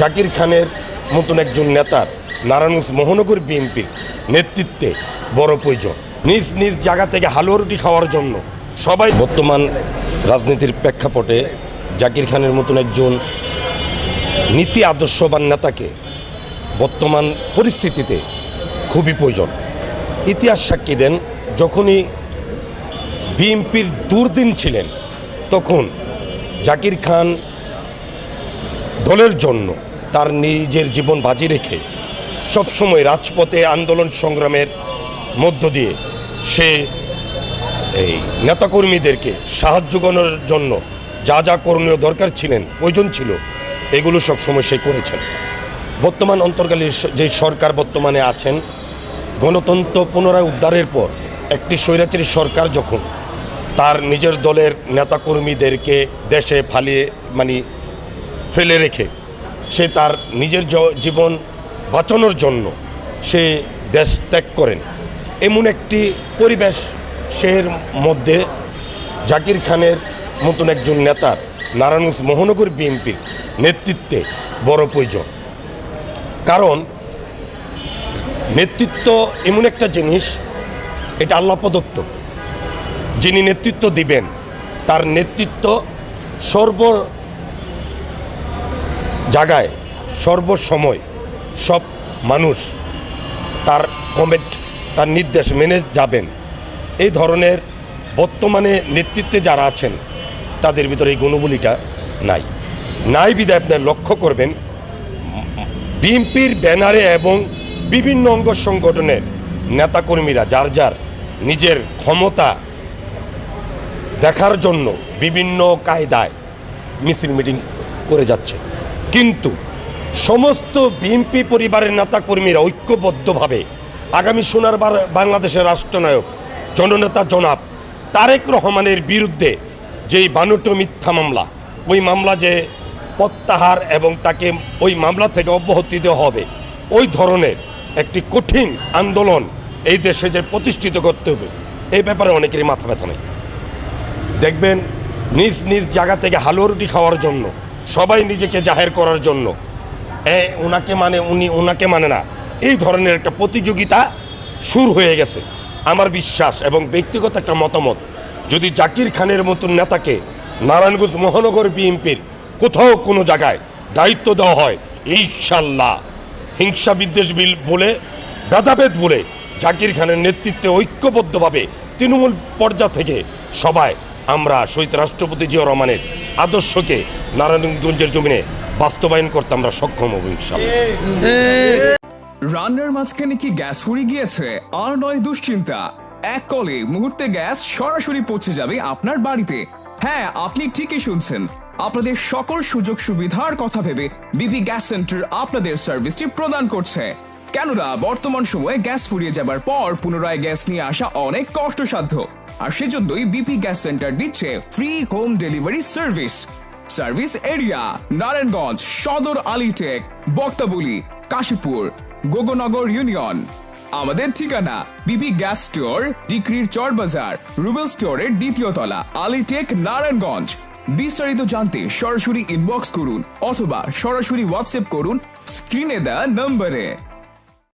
জাকির খানের মতন একজন নেতার নারায়ণগঞ্জ মহানগর বিএনপির নেতৃত্বে বড় প্রয়োজন। নিজ নিজ জায়গা থেকে হালুয়া রুটি খাওয়ার জন্য সবাই বর্তমান রাজনীতির প্রেক্ষাপটে জাকির খানের মতন একজন নীতি আদর্শবান নেতাকে বর্তমান পরিস্থিতিতে খুবই প্রয়োজন। ইতিহাস সাক্ষী দেন, যখনই বিএনপির দুর্দিন ছিলেন, তখন জাকির খান দলের জন্য তার নিজের জীবন বাজি রেখে সবসময় রাজপথে আন্দোলন সংগ্রামের মধ্য দিয়ে সে এই নেতাকর্মীদেরকে সাহায্য করার জন্য যা যা করণীয় দরকার ছিলেন, প্রয়োজন ছিল, এগুলো সবসময় সে করেছেন। বর্তমান অন্তর্কালীন যে সরকার বর্তমানে আছেন, গণতন্ত্র পুনরায় উদ্ধারের পর একটি স্বৈরাচারী সরকার যখন তার নিজের দলের নেতাকর্মীদেরকে দেশে ফালিয়ে মানে ফেলে রেখে সে তার নিজের জীবন বাঁচানোর জন্য সে দেশ ত্যাগ করেন। এমন একটি পরিবেশ সের মধ্যে জাকির খানের মতন একজন নেতার নারায়ণগঞ্জ মহানগর বিএনপির নেতৃত্বে বড় প্রয়োজন। কারণ নেতৃত্ব এমন একটা জিনিস, এটা আল্লাহ প্রদত্ত। যিনি নেতৃত্ব দিবেন, তার নেতৃত্ব সর্ব জায়গায় সর্বসময় সব মানুষ তার কমেন্ট তার নির্দেশ মেনে যাবেন। এই ধরনের বর্তমানে নেতৃত্বে যারা আছেন, তাদের ভিতরে এই গুণগুলিটা নাই। নাই বিদায় আপনার লক্ষ্য করবেন, বিএনপির ব্যানারে এবং বিভিন্ন অঙ্গ সংগঠনের নেতাকর্মীরা যার যার নিজের ক্ষমতা দেখার জন্য বিভিন্ন কায়দায় মিছিল মিটিং করে যাচ্ছে। কিন্তু সমস্ত বিএনপি পরিবারের নেতাকর্মীরা ঐক্যবদ্ধভাবে আগামী সোনার বাংলাদেশের রাষ্ট্রনায়ক জননেতা জনাব তারেক রহমানের বিরুদ্ধে যেই বানুটো মিথ্যা মামলা, ওই মামলা যে প্রত্যাহার এবং তাকে ওই মামলা থেকে অব্যাহতি দেওয়া হবে, ওই ধরনের একটি কঠিন আন্দোলন এই দেশে যে প্রতিষ্ঠিত করতে হবে, এই ব্যাপারে অনেকেরই মাথা ব্যথা নেই। দেখবেন নিজ নিজ জায়গা থেকে হালুয়া রুটি খাওয়ার জন্য সবাই নিজেকে জাহের করার জন্য। এ ওনাকে মানে উনি ওনাকে মানে না। এই ধরনের একটা প্রতিযোগিতা শুরু হয়ে গেছে। আমার বিশ্বাস এবং ব্যক্তিগত একটা মতামত, যদি জাকির খানের মতন নেতাকে নারায়ণগঞ্জ মহানগর বিএনপির কোথাও কোনো জায়গায় দায়িত্ব দেওয়া হয়, ইনশাল্লাহ। হিংসা বিদ্বেষ বিল বলে, ভেদাভেদ বলে জাকির খানের নেতৃত্বে ঐক্যবদ্ধভাবে তৃণমূল পর্যায় থেকে সবাই, আমরা শহীদ রাষ্ট্রপতি জিয়া রহমানের আদর্শকে নারায়ণগঞ্জের জমিনে বাস্তবায়ন করতে আমরা সক্ষম হব ইনশাল্লাহ রান্নার মাঝখানে কি গ্যাস ফুরিয়ে গিয়েছে? আর নয় দুশ্চিন্তা। এক কলে মুহূর্তে গ্যাস সরাসরি পৌঁছে যাবে আপনার বাড়িতে। হ্যাঁ আপনি ঠিকই শুনছেন। আপনাদের সকল সুযোগ সুবিধার কথা ভেবে বিপি গ্যাস সেন্টার আপনাদের সার্ভিসটি প্রদান করছে। কেননা বর্তমান সময়ে গ্যাস ফুরিয়ে যাবার পর পুনরায় গ্যাস নিয়ে আসা অনেক কষ্টসাধ্য। আর সেজন্যই বিপি গ্যাস সেন্টার দিচ্ছে free home delivery service service area, Narayanganj, Sadar Alirtek, Baktaboli, Kashipur, Gognagar union. আমাদের ঠিকানা, BP gas store, Dikrir Char Bazar, Rubel স্টোরের দ্বিতীয় তলা, আলিটেক, নারায়ণগঞ্জ। বিস্তারিত জানতে সরাসরি ইনবক্স করুন অথবা সরাসরি হোয়াটসঅ্যাপ করুন স্ক্রিনে দেওয়া নম্বরে।